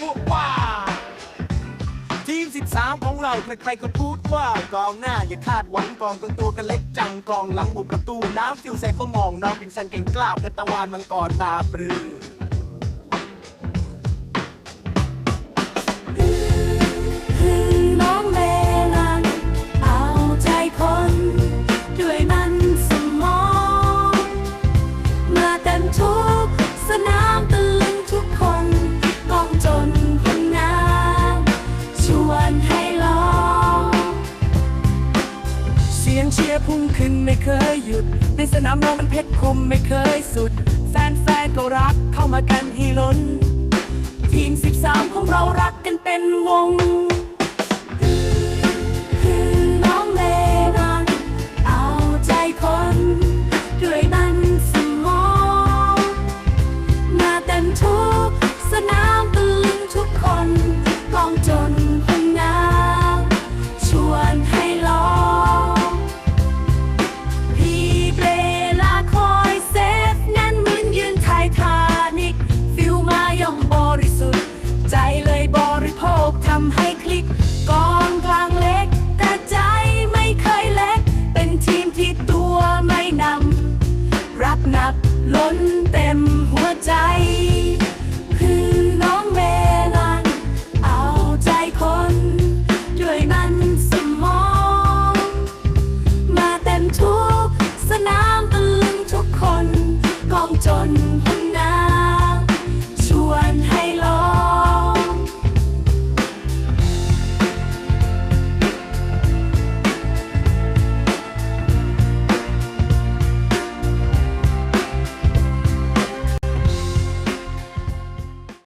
พวกว่า ทีม 13 ของเราใครๆก็พูดว่ากองหน้าอย่าคาดหวังกองตัวตัวกันเล็กจังกองหลังบุกประตูน้ำฟิวใส่ก็มองน้องเป็นสันเก่งกล้าวกระตะวานมังกรตาปรือ ยงเชียร์พุ่งขึ้นไม่เคยหยุด ในสนามน้องมันเพชรคมไม่เคยสุด แฟนๆก็รักเข้ามากันให้ล้น ทีม 13 ของเรารักกันเป็นวง ล้นเต็มหัวใจ คือน้องเมลัน เอาใจคน ด้วยมันสมอง มาเต็มทุกสนามตะลึงทุกคนกองจน